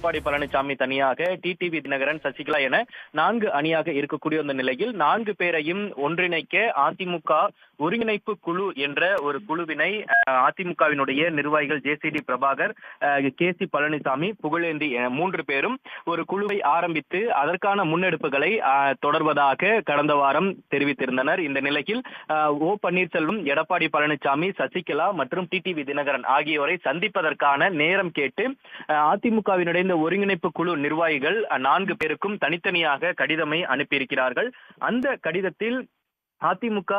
எடப்பாடி பழனிசாமி தனியாக டிடிவி தினகரன் சசிகலா என நான்கு அணியாக இருக்கக்கூடிய அந்த நிலையில் நான்கு பேரையும் ஒன்றிணைக்க அதிமுக ஒருங்கிணைப்பு குழு என்ற ஒரு குழுவினை அதிமுகவினுடைய நிர்வாகிகள் JCD Prabhakar K C Palanisamy Pugazhendhi மூன்று பேரும் ஒரு குழுவை ஆரம்பித்து அதற்கான முன்னெடுப்புகளை தொடர்வதாக கடந்த வாரம் தெரிவித்திருந்தனர். இந்த நிலையில் ஓ பன்னீர்செல்வம் எடப்பாடி பழனிசாமி சசிகலா மற்றும் டிடிவி தினகரன் ஆகியோரை சந்திப்பதற்கான நேரம் கேட்டு அதிமுகவினுடைய இந்த ஒருங்கிணைப்பு குழு நிர்வாகிகள் நான்கு பேருக்கும் தனித்தனியாக கடிதமை அனுப்பியிருக்கிறார்கள். அந்த கடிதத்தில் அதிமுக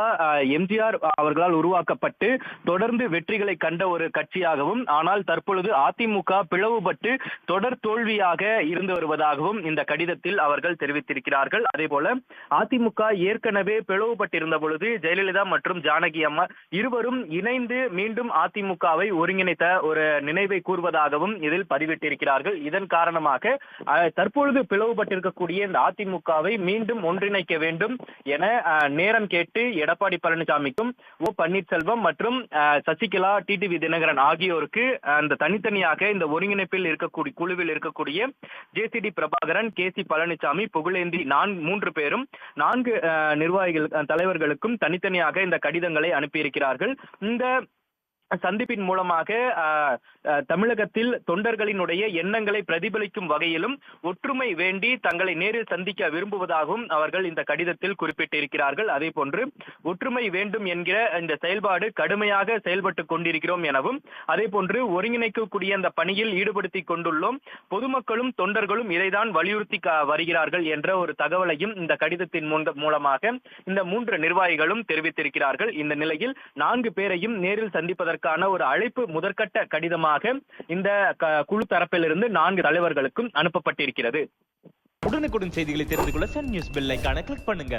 எம்ஜிஆர் அவர்களால் உருவாக்கப்பட்டு தொடர்ந்து வெற்றிகளை கண்ட ஒரு கட்சியாகவும் ஆனால் தற்பொழுது அதிமுக பிளவுபட்டு தொடர் தோல்வியாக இருந்து வருவதாகவும் இந்த கடிதத்தில் அவர்கள் தெரிவித்திருக்கிறார்கள். அதே போல அதிமுக ஏற்கனவே பிளவுபட்டிருந்த பொழுது ஜெயலலிதா மற்றும் ஜானகி அம்மா இருவரும் இணைந்து மீண்டும் அதிமுகவை ஒருங்கிணைத்த ஒரு நினைவை கூறுவதாகவும் இதில் பதிவிட்டிருக்கிறார்கள். இதன் காரணமாக அஹ், தற்பொழுது பிளவுபட்டிருக்கக்கூடிய இந்த அதிமுகவை மீண்டும் ஒன்றிணைக்க வேண்டும் என நேரம் கேட்டு எடப்பாடி பழனிசாமிக்கும் ஓ பன்னீர்செல்வம் மற்றும் சசிகலா டிடிவி தினகரன் ஆகியோருக்கு அந்த தனித்தனியாக இந்த ஒருங்கிணைப்பில் இருக்கக்கூடிய குழுவில் இருக்கக்கூடிய JCD Prabhakaran K C Palanisamy Pugazhendhi நான் மூன்று பேரும் நான்கு நிர்வாகிகள் தலைவர்களுக்கும் தனித்தனியாக இந்த கடிதங்களை அனுப்பியிருக்கிறார்கள். இந்த சந்திப்பின் மூலமாக தமிழகத்தில் தொண்டர்களினுடைய எண்ணங்களை பிரதிபலிக்கும் வகையிலும் ஒற்றுமை வேண்டி தங்களை நேரில் சந்திக்க விரும்புவதாகவும் அவர்கள் இந்த கடிதத்தில் குறிப்பிட்டிருக்கிறார்கள். அதே போன்று ஒற்றுமை வேண்டும் என்கிற இந்த செயல்பாடு கடுமையாக செயல்பட்டு கொண்டிருக்கிறோம் எனவும் அதே போன்று ஒருங்கிணைக்கக்கூடிய அந்த பணியில் ஈடுபடுத்திக் கொண்டுள்ளோம். பொதுமக்களும் தொண்டர்களும் இதைதான் வலியுறுத்தி வருகிறார்கள் என்ற ஒரு தகவலையும் இந்த கடிதத்தின் மூலமாக இந்த மூன்று நிர்வாகிகளும் தெரிவித்திருக்கிறார்கள். இந்த நிலையில் நான்கு பேரையும் நேரில் சந்திப்பதற்கு அதற்கான ஒரு அழைப்பு முதற்கட்ட கடிதமாக இந்த குழு தரப்பிலிருந்து நான்கு தலைவர்களுக்கும் அனுப்பப்பட்டிருக்கிறது. உடனுக்குடன் செய்திகளை தெரிந்து கொள்ள சன் நியூஸ் பெல் கிளிக் பண்ணுங்க.